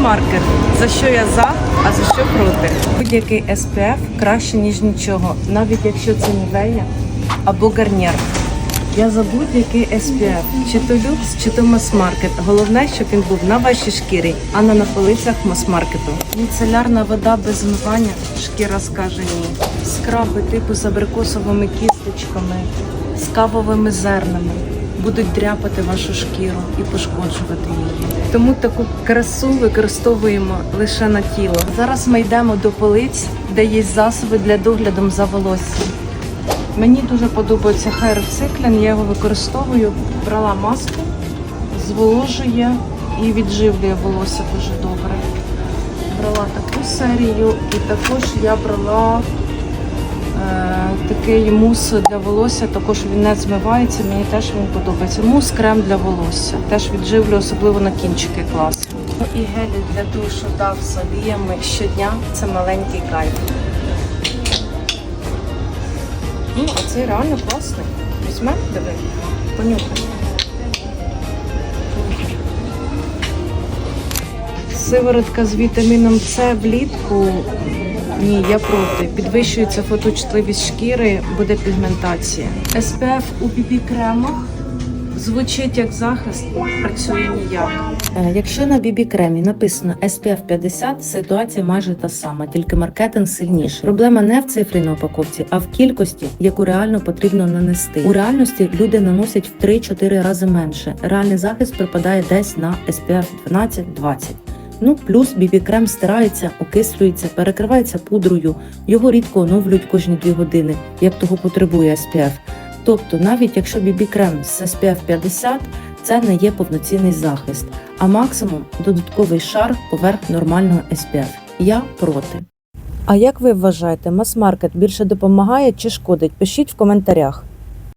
Мас-маркет. За що я за, а за що проти. Будь-який SPF краще, ніж нічого, навіть якщо це Нівея або Гарнір. Я за будь-який SPF, чи то люкс, чи то мас-маркет. Головне, щоб він був на вашій шкірі, а не на полицях мас-маркету. Міцелярна вода без змивання, шкіра скаже ні. Скраби типу з абрикосовими кісточками, з кавовими зернами будуть дряпати вашу шкіру і пошкоджувати її. Тому таку красу використовуємо лише на тіло. Зараз ми йдемо до полиць, де є засоби для догляду за волоссям. Мені дуже подобається Cyclen, я його використовую. Брала маску, зволожує і відживлює волосся дуже добре. Брала таку серію і також я брала е, такий мус для волосся, також він не змивається, мені теж він подобається. Мус крем для волосся. Теж відживлює, особливо на кінчики клас. Ну і гелі для душу дав з оліями щодня. Це маленький кайф. Ну, а цей реально класний. Візьмемо, диви, понюхай. Сиворотка з вітаміном С влітку. Ні, я проти. Підвищується фоточутливість шкіри, буде пігментація. SPF у BB-кремах звучить як захист, працює ніяк. Е, Якщо на BB кремі написано SPF 50, ситуація майже та сама, тільки маркетинг сильніший. Проблема не в цифрі на упаковці, а в кількості, яку реально потрібно нанести. У реальності люди наносять в 3-4 рази менше. Реальний захист припадає десь на SPF 12-20. Ну, плюс BB крем стирається, окислюється, перекривається пудрою. Його рідко оновлюють кожні 2 години, як того потребує SPF. Тобто, навіть якщо BB крем з SPF 50, це не є повноцінний захист, а максимум додатковий шар поверх нормального SPF. Я проти. А як ви вважаєте, мас-маркет більше допомагає чи шкодить? Пишіть в коментарях.